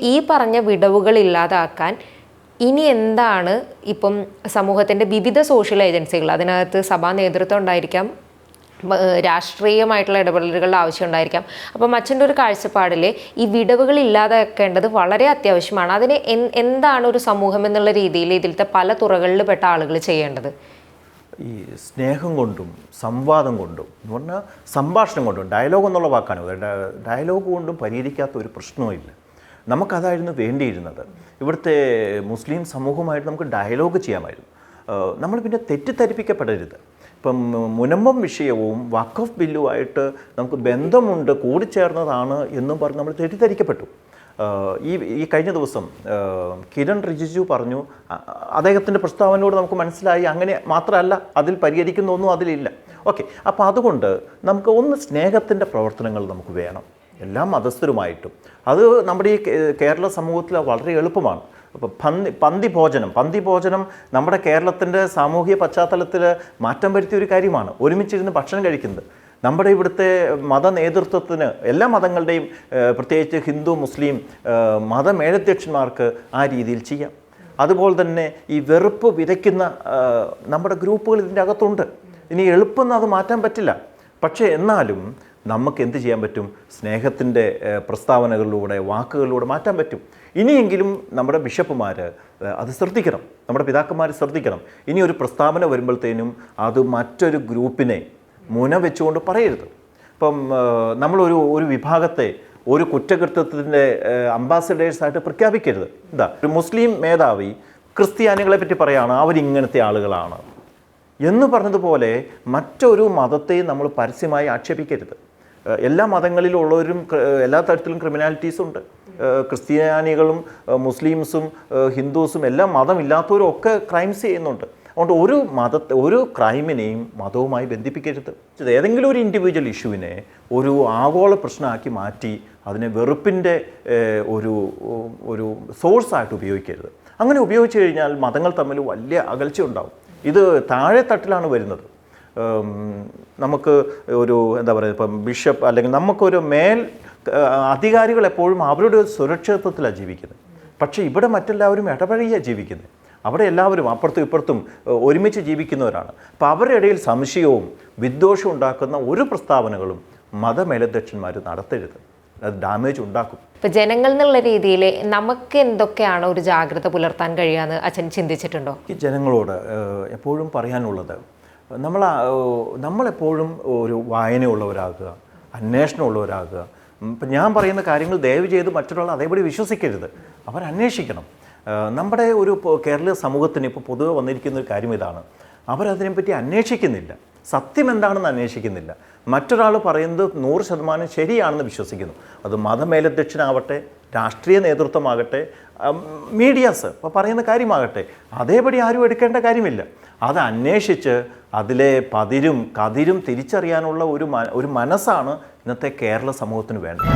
ഈ പറഞ്ഞ വിടവുകൾ ഇല്ലാതാക്കാൻ ഇനി എന്താണ് ഇപ്പം സമൂഹത്തിന്റെ വിവിധ സോഷ്യൽ ഏജൻസികൾ? അതിനകത്ത് സഭാ നേതൃത്വം ഉണ്ടായിരിക്കാം രാഷ്ട്രീയമായിട്ടുള്ള ഇടപെടലുകളുടെ ആവശ്യം ഉണ്ടായിരിക്കാം. അപ്പം അച്ഛന്റെ ഒരു കാഴ്ചപ്പാടിൽ ഈ വിടവുകൾ ഇല്ലാതാക്കേണ്ടത് വളരെ അത്യാവശ്യമാണ്. അതിന് എന്താണ് ഒരു സമൂഹം എന്നുള്ള രീതിയിൽ ഇതിലത്തെ പല തുറകളിൽ പെട്ട ആളുകൾ ചെയ്യേണ്ടത്? ഈ സ്നേഹം കൊണ്ടും സംവാദം കൊണ്ടും എന്ന് പറഞ്ഞാൽ സംഭാഷണം കൊണ്ടും ഡയലോഗ് എന്നുള്ള വാക്കാണ്. ഡയലോഗ് കൊണ്ടും പരിഹരിക്കാത്ത ഒരു പ്രശ്നവുമില്ല നമുക്കതായിരുന്നു വേണ്ടിയിരുന്നത്. ഇവിടുത്തെ മുസ്ലിം സമൂഹമായിട്ട് നമുക്ക് ഡയലോഗ് ചെയ്യാമായിരുന്നു. നമ്മൾ പിന്നെ തെറ്റിദ്ധരിപ്പിക്കപ്പെടരുത്. ഇപ്പം മുനമ്പം വിഷയവും വഖഫ് ബില്ലുമായിട്ട് നമുക്ക് ബന്ധമുണ്ട് കൂടിച്ചേർന്നതാണ് എന്നും പറഞ്ഞ് നമ്മൾ തെറ്റിദ്ധരിക്കപ്പെട്ടു. ഈ ഈ കഴിഞ്ഞ ദിവസം കിരൺ റിജിജു പറഞ്ഞു അദ്ദേഹത്തിന്റെ പ്രസ്താവനയോട് നമുക്ക് മനസ്സിലായി അങ്ങനെ മാത്രമല്ല അതിൽ പരിഹരിക്കുന്ന ഒന്നും അതിലില്ല. ഓക്കെ അപ്പോൾ അതുകൊണ്ട് നമുക്ക് ഒന്ന് സ്നേഹത്തിന്റെ പ്രവർത്തനങ്ങൾ നമുക്ക് വേണം. എല്ലാ മതസ്ഥരുമായിട്ടും. അത് നമ്മുടെ ഈ കേരള സമൂഹത്തിൽ വളരെ എളുപ്പമാണ്. അപ്പോൾ പന്തി പന്തി ഭോജനം. പന്തി ഭോജനം നമ്മുടെ കേരളത്തിന്റെ സാമൂഹിക പശ്ചാത്തലത്തിൽ മാറ്റം വരുത്തിയ ഒരു കാര്യമാണ്. ഒരുമിച്ചിരുന്ന് ഭക്ഷണം കഴിക്കുന്നത്. നമ്മുടെ ഇവിടുത്തെ മത നേതൃത്വത്തിന് എല്ലാ മതങ്ങളുടെയും പ്രത്യേകിച്ച് ഹിന്ദു മുസ്ലിം മതമേലധ്യക്ഷന്മാർക്ക് ആ രീതിയിൽ ചെയ്യാം. അതുപോലെ തന്നെ ഈ വെറുപ്പ് വിതയ്ക്കുന്ന നമ്മുടെ ഗ്രൂപ്പുകൾ ഇതിന്റെ അകത്തുണ്ട്. ഇനി എളുപ്പം അത് മാറ്റാൻ പറ്റില്ല. പക്ഷേ എന്നാലും നമുക്ക് എന്ത് ചെയ്യാൻ പറ്റും? സ്നേഹത്തിന്റെ പ്രസ്താവനകളിലൂടെ വാക്കുകളിലൂടെ മാറ്റാൻ പറ്റും. ഇനിയെങ്കിലും നമ്മുടെ ബിഷപ്പുമാർ അത് ശ്രദ്ധിക്കണം. നമ്മുടെ പിതാക്കന്മാർ ശ്രദ്ധിക്കണം. ഇനി ഒരു പ്രസ്താവന വരുമ്പോഴത്തേനും അത് മറ്റൊരു ഗ്രൂപ്പിനെ മുന വെച്ചുകൊണ്ട് പറയരുത്. ഇപ്പം നമ്മളൊരു ഒരു വിഭാഗത്തെ ഒരു കുറ്റകൃത്യത്തിന്റെ അംബാസഡേഴ്സായിട്ട് പ്രഖ്യാപിക്കരുത്. എന്താ ഒരു മുസ്ലിം മേധാവി ക്രിസ്ത്യാനികളെ പറ്റി പറയുകയാണ് അവരിങ്ങനത്തെ ആളുകളാണ്. എന്ന് പറഞ്ഞതുപോലെ മറ്റൊരു മതത്തെയും നമ്മൾ പരസ്യമായി ആക്ഷേപിക്കരുത്. എല്ലാ മതങ്ങളിലുള്ളവരും എല്ലാ തരത്തിലും ക്രിമിനാലിറ്റീസ് ഉണ്ട്. ക്രിസ്ത്യാനികളും മുസ്ലിംസും ഹിന്ദുസും എല്ലാം മതമില്ലാത്തവരും ഒക്കെ ക്രൈംസ് ചെയ്യുന്നുണ്ട്. അതുകൊണ്ട് ഒരു മതത്തെ ഒരു ക്രൈമിനെയും മതവുമായി ബന്ധിപ്പിക്കരുത്. ഏതെങ്കിലും ഒരു ഇൻഡിവിജ്വൽ ഇഷ്യൂവിനെ ഒരു ആഗോള പ്രശ്നമാക്കി മാറ്റി അതിനെ വെറുപ്പിന്റെ ഒരു ഒരു സോഴ്സായിട്ട് ഉപയോഗിക്കരുത്. അങ്ങനെ ഉപയോഗിച്ചു കഴിഞ്ഞാൽ മതങ്ങൾ തമ്മിൽ വലിയ അകൽച്ച ഉണ്ടാവും. ഇത് താഴെ തട്ടിലാണ് വരുന്നത് നമുക്ക് ഒരു എന്താ പറയുക ഇപ്പം ബിഷപ്പ് അല്ലെങ്കിൽ നമുക്കൊരു മേൽ അധികാരികൾ എപ്പോഴും അവരുടെ സുരക്ഷിതത്വത്തിലാണ് ജീവിക്കുന്നത്. പക്ഷേ ഇവിടെ മറ്റെല്ലാവരും ഇടപഴകിയാണ് ജീവിക്കുന്നത്. അവിടെ എല്ലാവരും അപ്പുറത്തും ഇപ്പുറത്തും ഒരുമിച്ച് ജീവിക്കുന്നവരാണ്. അപ്പോൾ അവരുടെ ഇടയിൽ സംശയവും വിദ്വേഷവും ഉണ്ടാക്കുന്ന ഒരു പ്രസ്താവനകളും മതമേലധ്യക്ഷന്മാർ നടത്തരുത്. അത് ഡാമേജ് ഉണ്ടാക്കും. ഇപ്പം ജനങ്ങൾ എന്നുള്ള രീതിയിൽ നമുക്ക് എന്തൊക്കെയാണ് ഒരു ജാഗ്രത പുലർത്താൻ കഴിയാന്ന് അച്ഛൻ ചിന്തിച്ചിട്ടുണ്ടോ? ഈ ജനങ്ങളോട് എപ്പോഴും പറയാനുള്ളത് നമ്മൾ നമ്മളെപ്പോഴും ഒരു വായനയുള്ളവരാകുക അന്വേഷണമുള്ളവരാകുക. ഉള്ളവരാകുക ഇപ്പം ഞാൻ പറയുന്ന കാര്യങ്ങൾ ദയവ് ചെയ്ത് മറ്റുള്ള അതേപടി വിശ്വസിക്കരുത്. അവർ അന്വേഷിക്കണം. നമ്മുടെ ഒരു കേരളീയ സമൂഹത്തിന് ഇപ്പോൾ പൊതുവെ വന്നിരിക്കുന്ന ഒരു കാര്യം ഇതാണ്. അവരതിനെപ്പറ്റി അന്വേഷിക്കുന്നില്ല. സത്യം എന്താണെന്ന് അന്വേഷിക്കുന്നില്ല. മറ്റൊരാൾ പറയുന്നത് നൂറ് ശതമാനം ശരിയാണെന്ന് വിശ്വസിക്കുന്നു. അത് മതമേലധ്യക്ഷനാവട്ടെ രാഷ്ട്രീയ നേതൃത്വമാകട്ടെ മീഡിയാസ് ഇപ്പോൾ പറയുന്ന കാര്യമാകട്ടെ അതേപടി ആരും എടുക്കേണ്ട കാര്യമില്ല. അത് അന്വേഷിച്ച് അതിലെ പതിരും കതിരും തിരിച്ചറിയാനുള്ള ഒരു ഒരു മനസ്സാണ് ഇന്നത്തെ കേരള സമൂഹത്തിന് വേണ്ടത്.